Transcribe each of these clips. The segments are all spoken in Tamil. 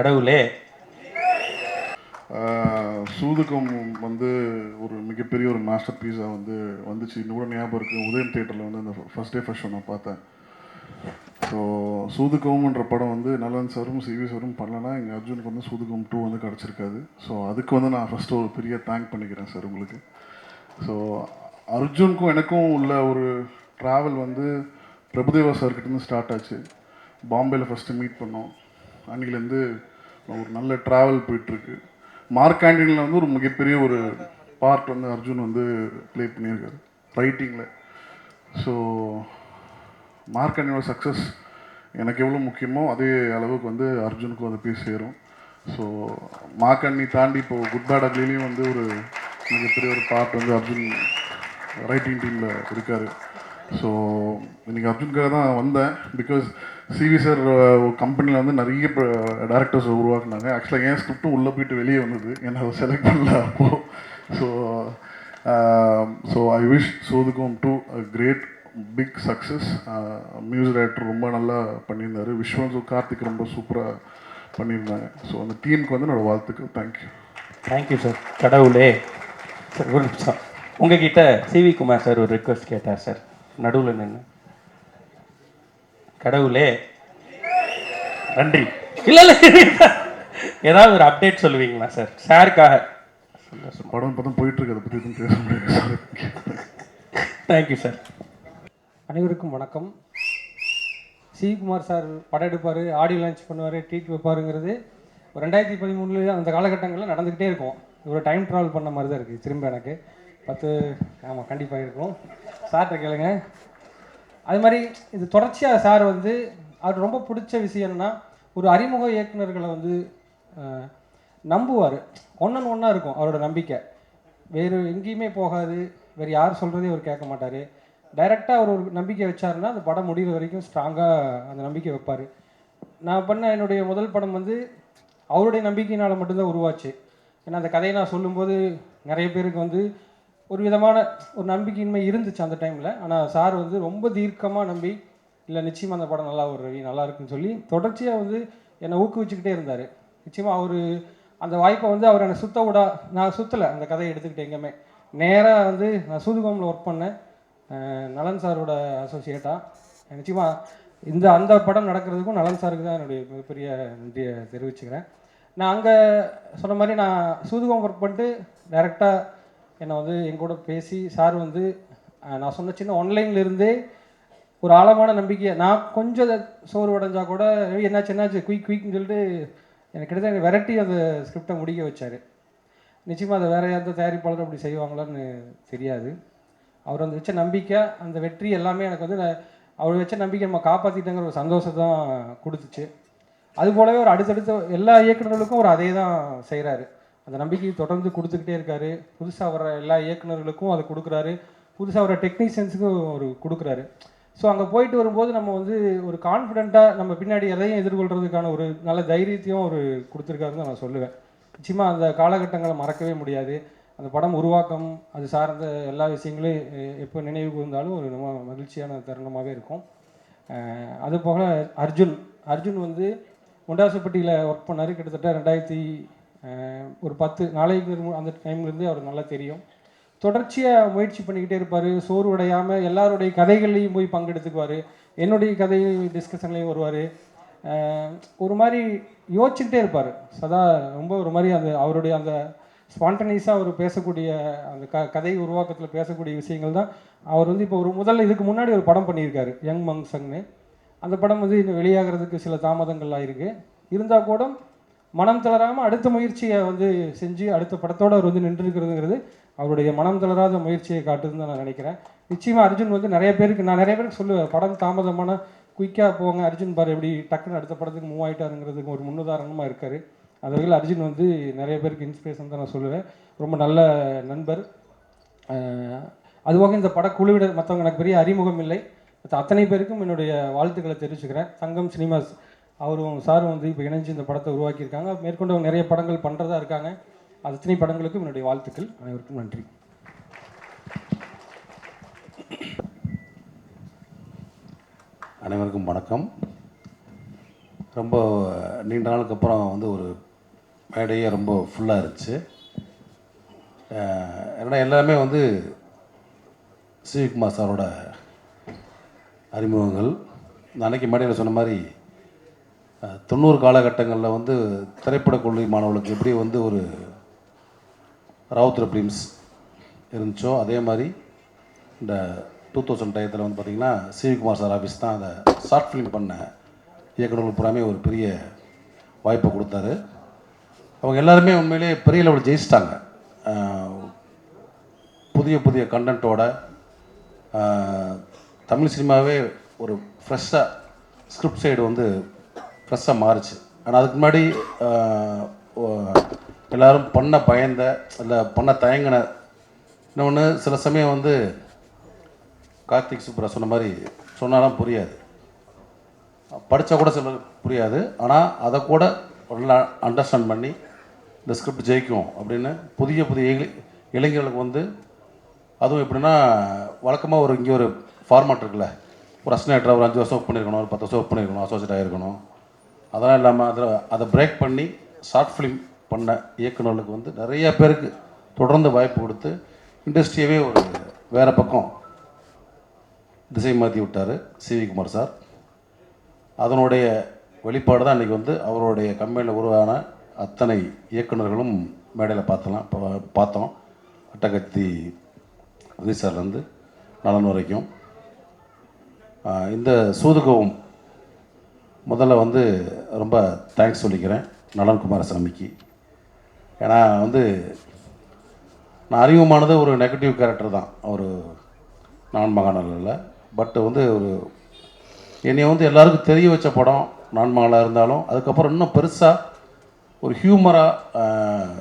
கடவுளே. ஆஹ் சூதுகம் வந்து ஒரு மிகப்பெரிய ஒரு மாஸ்டர் பீஸாக வந்து வந்துச்சு. இன்னும் கூட ஞாபகம் இருக்குது உதயம் தேட்டரில் வந்து அந்த ஃபஸ்ட் டே ஃபஸ்ட் ஷோ நான் பார்த்தேன். ஸோ சூதுகம்ன்ற படம் வந்து நலன் சாரும் சிவி சாரும் பண்ணலன்னா எங்கள் அர்ஜுனுக்கு வந்து சூதுகம் டூ வந்து கிடச்சிருக்காது. ஸோ அதுக்கு வந்து நான் ஃபஸ்ட்டு ஒரு பெரிய தேங்க் பண்ணிக்கிறேன் சார் உங்களுக்கு. ஸோ அர்ஜுனுக்கும் எனக்கும் உள்ள ஒரு ட்ராவல் வந்து பிரபுதேவா சார்கிட்டேருந்து ஸ்டார்ட் ஆச்சு. பாம்பேயில் ஃபஸ்ட்டு மீட் பண்ணோம். அன்னிலேருந்து ஒரு நல்ல ட்ராவல் போயிட்டுருக்கு. மார்க் ஆண்டனியில் வந்து ஒரு மிகப்பெரிய ஒரு பார்ட் வந்து அர்ஜுன் வந்து ப்ளே பண்ணியிருக்காரு ரைட்டிங்கில் ஸோ மார்க் ஆண்டனியோட சக்ஸஸ் எனக்கு எவ்வளோ முக்கியமோ அதே அளவுக்கு வந்து அர்ஜுனுக்கும் அது போய் சேரும். ஸோ மார்க் தாண்டி இப்போ குட் பேட் அக்லிலையும் வந்து ஒரு மிகப்பெரிய ஒரு பார்ட் வந்து அர்ஜுன் ரைட்டிங் டீமில் இருக்கார். ஸோ இன்னைக்கு அர்ஜுன்காக தான் வந்தேன். பிகாஸ் சிவி சார் கம்பெனியில் வந்து நிறைய டேரக்டர்ஸ் உருவாக்குனாங்க. ஆக்சுவலாக என் ஸ்கிரிப்டும் உள்ளே போயிட்டு வெளியே வந்தது. என்ன அதை செலக்ட் பண்ணல அப்போது so so I wish சோதுக்கும் to great big success music director ரொம்ப நல்லா பண்ணியிருந்தாரு. விஸ்வன் கார்த்திக் ரொம்ப சூப்பராக பண்ணியிருந்தாங்க. ஸோ அந்த டீமுக்கு வந்து என்னோடய வாழ்த்துக்கள். Thank you thank you sir கடவுளே. சார் ஒரு நிமிஷம். உங்ககிட்ட சிவி குமார் சார் ஒரு ரிக்வெஸ்ட் கேட்டார் சார் நடுவில் நின்று கடவுளே. நன்றி. இல்லை இல்லை ஏதாவது ஒரு அப்டேட் சொல்லுவீங்களா சார் சாருக்காக படம் படம் போயிட்டு இருக்கு அதை பற்றி தேங்க்யூ சார் அனைவருக்கும் வணக்கம். சிவகுமார் சார் படம் எடுப்பார் ஆடியோ லான்ச் பண்ணுவார் ட்ரீட் வைப்பாருங்கிறது ஒரு ரெண்டாயிரத்தி பதிமூணுல அந்த காலகட்டங்களில் நடந்துக்கிட்டே இருக்கும். இவ்வளோ டைம் ட்ராவல் பண்ண மாதிரி தான் இருக்குது திரும்ப எனக்கு. பத்து ஆமாம் கண்டிப்பாக இருக்கும். சார்கிட்ட கேளுங்க. அது மாதிரி இது தொடர்ச்சியாக சார் வந்து அவர் ரொம்ப பிடிச்ச விஷயம்னா ஒரு அறிமுக இயக்குனர்களை வந்து நம்புவார். ஒன்றன் ஒன்றா இருக்கும் அவரோட நம்பிக்கை. வேறு எங்கேயுமே போகாது. வேறு யார் சொல்கிறதையும் அவர் கேட்க மாட்டார். டைரெக்டாக அவர் ஒரு நம்பிக்கை வச்சாருன்னா அந்த படம் முடிகிற வரைக்கும் ஸ்ட்ராங்காக அந்த நம்பிக்கை வைப்பார். நான் பண்ண என்னுடைய முதல் படம் வந்து அவருடைய நம்பிக்கையினால் மட்டும்தான் உருவாச்சு. ஏன்னா அந்த கதையை நான் சொல்லும்போது நிறைய பேருக்கு வந்து ஒரு விதமான ஒரு நம்பிக்கையின்மை இருந்துச்சு அந்த டைமில் ஆனால் சார் வந்து ரொம்ப தீர்க்கமாக நம்பி இல்லை நிச்சயமாக அந்த படம் நல்லா ஒரு ரவி நல்லா இருக்குன்னு சொல்லி தொடர்ச்சியாக வந்து என்னை ஊக்குவிச்சுக்கிட்டே இருந்தார். நிச்சயமாக அவர் அந்த வாய்ப்பை வந்து அவர் என்னை சுத்த விடா நான் சுற்றலை அந்த கதையை எடுத்துக்கிட்டு எங்கேயுமே. நேராக வந்து நான் சூதுகோமில் ஒர்க் பண்ணேன். நலன் சாரோட அசோசியேட்டாக நிச்சயமாக இந்த அந்த படம் நடக்கிறதுக்கும் நலன் சாருக்கு தான் என்னுடைய மிகப்பெரிய நன்றியை தெரிவிச்சுக்கிறேன். நான் அங்கே சொன்ன மாதிரி நான் சூதுகம் ஒர்க் பண்ணிட்டு டைரெக்டாக என்னை வந்து என் கூட பேசி சார் வந்து நான் சொன்ன சின்ன ஒன்லைன்ல இருந்தே ஒரு ஆழமான நம்பிக்கையை நான் கொஞ்சம் சோறு உடைஞ்சா கூட என்னாச்சு என்னாச்சு? குயிக் குயிக்னு சொல்லிட்டு எனக்கு கிட்டத்தட்ட வெரைட்டி அந்த ஸ்கிரிப்டை முடிக்க வச்சார். நிச்சயமாக அதை வேற எந்த தயாரிப்பாளரும் அப்படி செய்வாங்களான்னு தெரியாது. அவர் வந்து வச்ச நம்பிக்கை அந்த வெற்றி எல்லாமே எனக்கு வந்து அவர் வச்ச நம்பிக்கை நம்ம காப்பாற்றிட்டங்கிற ஒரு சந்தோஷம் தான் கொடுத்துச்சு. அது போலவே ஒரு அடுத்தடுத்த எல்லா இயக்குநர்களுக்கும் ஒரு அதே தான் செய்கிறாரு அந்த நம்பிக்கையை தொடர்ந்து கொடுத்துக்கிட்டே இருக்காரு. புதுசாக வர எல்லா இயக்குனர்களுக்கும் அதை கொடுக்குறாரு. புதுசாக வர டெக்னீஷியன்ஸுக்கும் ஒரு கொடுக்குறாரு. ஸோ அங்கே போயிட்டு வரும்போது நம்ம வந்து ஒரு கான்ஃபிடென்ட்டாக நம்ம பின்னாடி எதையும் எதிர்கொள்கிறதுக்கான ஒரு நல்ல தைரியத்தையும் ஒரு கொடுத்துருக்காருன்னு தான் நான் சொல்லுவேன். நிச்சயமாக அந்த காலகட்டங்களை மறக்கவே முடியாது. அந்த படம் உருவாக்கம் அது சார்ந்த எல்லா விஷயங்களையும் எப்போ நினைவு கூர்ந்தாலும் ஒரு ரொம்ப மகிழ்ச்சியான தருணமாகவே இருக்கும். அதுபோக அர்ஜுன். அர்ஜுன் வந்து முண்டாசுப்பட்டியில் ஒர்க் பண்ணார். கிட்டத்தட்ட ரெண்டாயிரத்தி ஒரு பத்து நாளைக்கு மு- அந்த டைம்லேருந்து அவர் நல்லா தெரியும். தொடர்ச்சியாக முயற்சி பண்ணிக்கிட்டே இருப்பார். சோர்வடையாமல் உடையாமல் எல்லாருடைய கதைகள்லையும் போய் பங்கெடுத்துக்குவார். என்னுடைய கதை டிஸ்கஷன்லேயும் வருவார். ஒரு மாதிரி யோசிச்சுக்கிட்டே இருப்பார். சதா ரொம்ப ஒரு மாதிரி அந்த அவருடைய அந்த ஸ்பான்டனியஸாக அவர் பேசக்கூடிய அந்த க கதை உருவாக்கத்தில் பேசக்கூடிய விஷயங்கள் தான் அவர் வந்து இப்போ ஒரு முதல்ல இதுக்கு முன்னாடி ஒரு படம் பண்ணியிருக்காரு யங் மங்சங்னு அந்த படம் வந்து இன்னும் வெளியாகிறதுக்கு சில தாமதங்கள் ஆகிருக்கு இருந்தால் கூட மனம் தளராமல் அடுத்த முயற்சியை வந்து செஞ்சு அடுத்த படத்தோடு அவர் வந்து நின்றுருக்கிறதுங்கிறது அவருடைய மனம் தளராத முயற்சியை காட்டுதுன்னு தான் நான் நினைக்கிறேன். நிச்சயமாக அர்ஜுன் வந்து நிறைய பேருக்கு நான் நிறைய பேருக்கு சொல்லுவேன் படம் தாமதமான குயிக்காக போங்க அர்ஜுன் பார் எப்படி டக்குன்னு அடுத்த படத்துக்கு மூவ் ஆகிட்டாருங்கிறதுக்கு ஒரு முன்னுதாரணமாக இருக்கார். அந்த வகையில் அர்ஜுன் வந்து நிறைய பேருக்கு இன்ஸ்பிரேஷன் தான் நான் சொல்லுவேன். ரொம்ப நல்ல நண்பர். அதுவாக இந்த படக்குழுவிட மற்றவங்க எனக்கு பெரிய அறிமுகம் இல்லை. அத்தனை பேருக்கும் என்னுடைய வாழ்த்துக்களை தெரிவிச்சுக்கிறேன். தங்கம் சினிமாஸ் அவரும் சாரும் வந்து இப்போ இணைஞ்சு இந்த படத்தை உருவாக்கியிருக்காங்க. மேற்கொண்டு அவங்க நிறைய படங்கள் பண்ணுறதா இருக்காங்க. அது அத்தனை படங்களுக்கும் என்னுடைய வாழ்த்துக்கள். அனைவருக்கும் நன்றி. அனைவருக்கும் வணக்கம். ரொம்ப நீண்ட நாளுக்கு அப்புறம் வந்து ஒரு மேடையே ரொம்ப ஃபுல்லாக இருந்துச்சு. ஏன்னா எல்லாமே வந்து சிவிகுமார் சாரோட அறிமுகங்கள். நான் அன்னைக்கு மேடையில் சொன்ன மாதிரி தொண்ணூறு காலகட்டங்களில் வந்து திரைப்பட கொள்கை மாணவர்களுக்கு எப்படி வந்து ஒரு ராவுத்ர ஃபிலிம்ஸ் இருந்துச்சோ அதே மாதிரி இந்த டூ தௌசண்ட் டயத்தில் வந்து பார்த்திங்கன்னா சிவிகுமார் சார் ஆஃபீஸ் தான் அதை ஷார்ட் ஃபிலிம் பண்ண இயக்குநர்கள் பூராமே ஒரு பெரிய வாய்ப்பை கொடுத்தாரு. அவங்க எல்லாருமே உண்மையிலேயே பெரிய லெவல் ஜெயிச்சிட்டாங்க. புதிய புதிய கண்டென்ட்டோட தமிழ் சினிமாவே ஒரு ஃப்ரெஷ்ஷாக ஸ்கிரிப்ட் சைடு வந்து ஃப்ரெஷ்ஷாக மாறுச்சு. ஆனால் அதுக்கு முன்னாடி எல்லோரும் பண்ண பயந்த இல்லை பண்ண தயங்கின இன்னொன்று சில சமயம் வந்து கார்த்திக் சுப்ரா சொன்ன மாதிரி சொன்னாலும் புரியாது. படித்தா கூட சில புரியாது. ஆனால் அதை கூட நல்லா அண்டர்ஸ்டாண்ட் பண்ணி இந்த ஸ்கிரிப்ட் ஜெயிக்கும் அப்படின்னு புதிய புதிய இளை- இளைஞர்களுக்கு வந்து அதுவும் எப்படின்னா வழக்கமாக ஒரு இங்கே ஒரு ஃபார்மாட் இருக்குல்ல. ஒரு அஸ்னேட்டர் ஒரு அஞ்சு வருஷம் ஒர்க் பண்ணியிருக்கணும் ஒரு பத்து வருஷம் ஒர்க் பண்ணியிருக்கணும் அசோசியேட் ஆகிருக்கணும் அதெல்லாம் இல்லாமல் அதில் அதை பிரேக் பண்ணி ஷார்ட் ஃபிலிம் பண்ண இயக்குநர்களுக்கு வந்து நிறைய பேருக்கு தொடர்ந்து வாய்ப்பு கொடுத்து இண்டஸ்ட்ரியவே ஒரு வேறு பக்கம் திசை மாற்றி விட்டார் சிவி குமார் சார். அதனுடைய வெளிப்பாடு தான் இன்றைக்கி வந்து அவருடைய கம்பெனியில் உருவான அத்தனை இயக்குனர்களும் மேடையில் பார்த்தலாம் இப்போ பார்த்தோம். அட்டகத்தி விஜய் சார்லேருந்து நலன் வரைக்கும். இந்த சூதுகவும் முதல்ல வந்து ரொம்ப தேங்க்ஸ் சொல்லிக்கிறேன் நலன் குமாரசாமிக்கு. ஏன்னா வந்து நான் அறிமுகமானது ஒரு நெகட்டிவ் கேரக்டர் தான். ஒரு நான் மகாநல்ல பட் வந்து ஒரு என்னை வந்து எல்லாருக்கும் தெரிய வச்ச படம் நான் மகளாக இருந்தாலும் அதுக்கப்புறம் இன்னும் பெருசாக ஒரு ஹியூமராக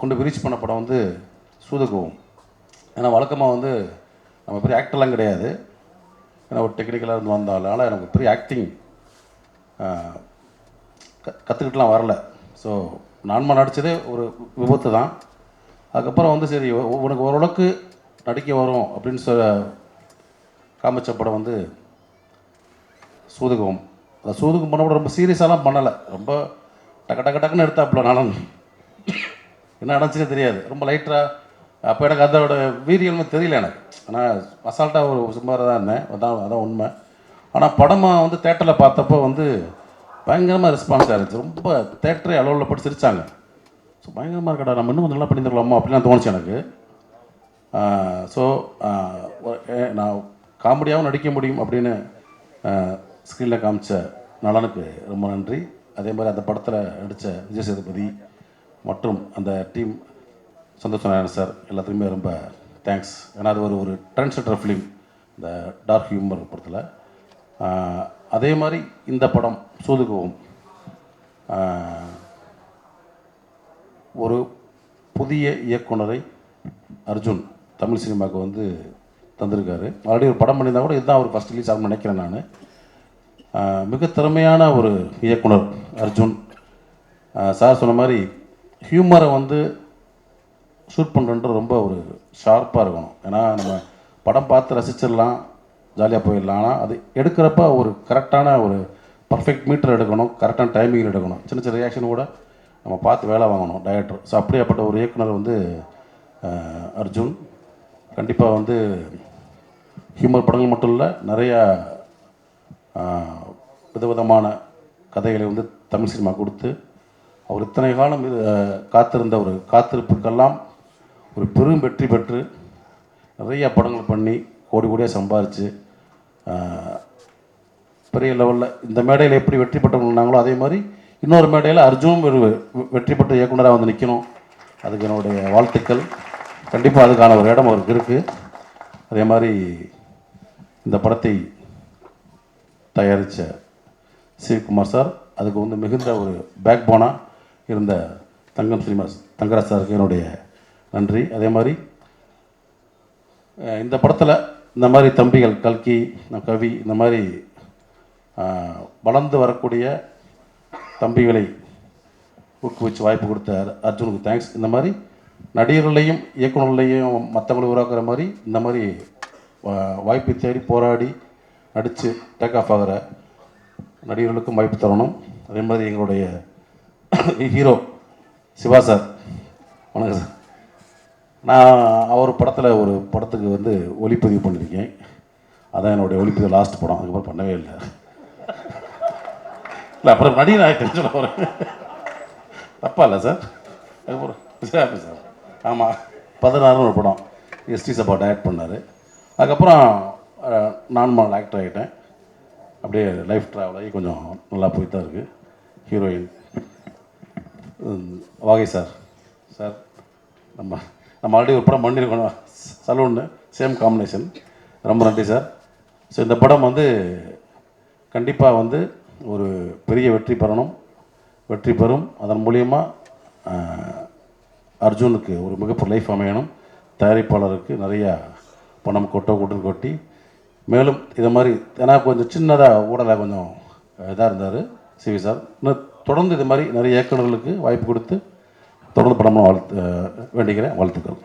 கொண்டு ரீச் பண்ண படம் வந்து சூதகோவம். ஏன்னா வழக்கமாக வந்து நம்ம பெரிய ஆக்டர்லாம் கிடையாது. ஏன்னா ஒரு டெக்னிக்கலாக இருந்து வந்தாலும் எனக்கு பெரிய ஆக்டிங் கற்றுக்கிட்டுலாம் வரல. ஸோ நான்மா நடித்ததே ஒரு விபத்து தான். அதுக்கப்புறம் வந்து சரி உனக்கு ஓரளவுக்கு நடிக்க வரும் அப்படின்னு சொல்ல காமிச்ச படம் வந்து சூதுகம். அந்த சூதுகம் பண்ண கூட ரொம்ப சீரியஸாலாம் பண்ணலை. ரொம்ப டக்கு டக்கு டக்குன்னு எடுத்தாப்புல நானும். என்ன நடந்துச்சுன்னே தெரியாது. ரொம்ப லைட்டாக அப்போ எனக்கு அதோட வீரியமே தெரியல எனக்கு. ஆனால் அசால்ட்டாக ஒரு சுமாராக தான் இருந்தேன். அதான் அதான் உண்மை. ஆனால் படமாக வந்து தேட்டரில் பார்த்தப்போ வந்து பயங்கரமாக ரெஸ்பான்ஸ் இருந்துச்சு. ரொம்ப தேட்டரே அளவில் போட்டு சிரித்தாங்க ஸோ பயங்கரமாக இருக்கடா நம்ம இன்னும் கொஞ்சம் நல்லா பண்ணியிருக்கலாமா அப்படிலாம் தோணுச்சு எனக்கு. ஸோ நான் காமெடியாகவும் நடிக்க முடியும் அப்படின்னு ஸ்க்ரீனில் காமிச்ச நலனுக்கு ரொம்ப நன்றி. அதே மாதிரி அந்த படத்தில் நடித்த விஜய் சேதுபதி மற்றும் அந்த டீம் சந்தோஷ் நாராயணன் சார் எல்லாத்துக்குமே ரொம்ப தேங்க்ஸ் ஏன்னா அது ஒரு ஒரு ட்ரெண்ட் செட்டர் ஃபிலிம் இந்த டார்க் ஹியூமர் படத்தில். அதே மாதிரி இந்த படம் சூதுகவும் ஒரு புதிய இயக்குனரை அர்ஜுன் தமிழ் சினிமாவுக்கு வந்து தந்திருக்காரு. ஆல்ரெடி ஒரு படம் பண்ணியிருந்தா கூட இதுதான் அவர் ஃபஸ்ட் ரிலீஸ் ஆகும்னு நினைக்கிறேன் நான். மிக திறமையான ஒரு இயக்குனர் அர்ஜுன். சார் சொன்ன மாதிரி ஹியூமரை வந்து ஷூட் பண்ணுறது ரொம்ப ஒரு ஷார்ப்பாக இருக்கணும். ஏன்னா நம்ம படம் பார்த்து ரசிச்சிடலாம். ஜாலியாக போயிடலாம். ஆனால் அது எடுக்கிறப்ப ஒரு கரெக்டான ஒரு பர்ஃபெக்ட் மீட்டர் எடுக்கணும் கரெக்டான டைமிங்கில் எடுக்கணும். சின்ன சின்ன ரியாக்ஷன் கூட நம்ம பார்த்து வேலை வாங்கணும் டைரக்டர் ஸோ அப்படியாப்பட்ட ஒரு இயக்குனர் வந்து அர்ஜுன். கண்டிப்பாக வந்து ஹியூமர் படங்கள் மட்டும் இல்லை நிறையா விதவிதமான கதைகளை வந்து தமிழ் சினிமா கொடுத்து அவர் இத்தனை காலம் இது காத்திருந்த ஒரு காத்திருப்புக்கெல்லாம் ஒரு பெரும் வெற்றி பெற்று நிறைய படங்கள் பண்ணி கோடி கோடியாக சம்பாரித்து பெரிய லெவலில் இந்த மேடையில் எப்படி வெற்றி பெற்றவங்கனாங்களோ அதே மாதிரி இன்னொரு மேடையில் அர்ஜுனும் ஒரு வெ- வெற்றி பெற்ற இயக்குனராக வந்து நிற்கணும் அதுக்கு என்னுடைய வாழ்த்துக்கள். கண்டிப்பாக அதுக்கான ஒரு இடம் அவருக்கு இருக்குது அதே மாதிரி இந்த படத்தை தயாரித்த சிவகுமார் சார் அதுக்கு வந்து மிகுந்த ஒரு பேக் போனாக இருந்த தங்கம் ஸ்ரீமாஸ் தங்கராஜ் சாருக்கு என்னுடைய நன்றி. அதே மாதிரி இந்த படத்தில் இந்த மாதிரி தம்பிகள் கல்கி நம் கவி இந்த மாதிரி வளர்ந்து வரக்கூடிய தம்பிகளை ஊக்குவிச்சு வாய்ப்பு கொடுத்த அர்ஜுனுக்கு தேங்க்ஸ் இந்த மாதிரி நடிகர்களையும் இயக்குநர்களையும் மற்றவங்களை உருவாக்குற மாதிரி இந்த மாதிரி வாய்ப்பு தேடி போராடி நடித்து டேக் ஆஃப் ஆகிற நடிகர்களுக்கும் வாய்ப்பு தரணும். அதே மாதிரி எங்களுடைய ஹீரோ சிவா சார். வணக்கம் சார். நான் அவர் படத்தில் ஒரு படத்துக்கு வந்து ஒளிப்பதிவு பண்ணியிருக்கேன் அதான் என்னுடைய ஒளிப்பதிவு லாஸ்ட் படம். அதுக்கப்புறம் பண்ணவே இல்லை. இல்லை அப்புறம் நடி நாயக்கன் சொல்ல போகிறேன் தப்பா இல்லை சார் அதுக்கப்புறம் சரி சார் ஆமாம் பதினாறுன்னு ஒரு படம். எஸ்டி சபா டயட் பண்ணார். அதுக்கப்புறம் அஹ், நான் ஆக்டர் ஆகிட்டேன் அப்படியே லைஃப் ட்ராவல் ஆகி கொஞ்சம் நல்லா போய் தான் இருக்குது ஹீரோயின் வாகை சார் சார் நம்ம நம்ம ஆல்ரெடி ஒரு படம் பண்ணியிருக்கோம். சலூன்னு சேம் காம்பினேஷன் ரொம்ப நன்றி சார் ஸோ இந்த படம் வந்து கண்டிப்பாக வந்து ஒரு பெரிய வெற்றி பெறணும். வெற்றி பெறும். அதன் மூலியமா அர்ஜுனுக்கு ஒரு மிகப்பெரிய லைஃப் அமையணும். தயாரிப்பாளருக்கு நிறையா பணம் கொட்டோ கொட்டு கொட்டி. மேலும் இதை மாதிரி ஏன்னா கொஞ்சம் சின்னதாக ஊடலாக கொஞ்சம் இதாக இருந்தார். சிவி சார். இன்னும் தொடர்ந்து இது மாதிரி நிறைய இயக்குநர்களுக்கு வாய்ப்பு கொடுத்து தொடர்ந்து படமாக வாழ்த்து வேண்டிக்கிறேன். வாழ்த்துக்கள்.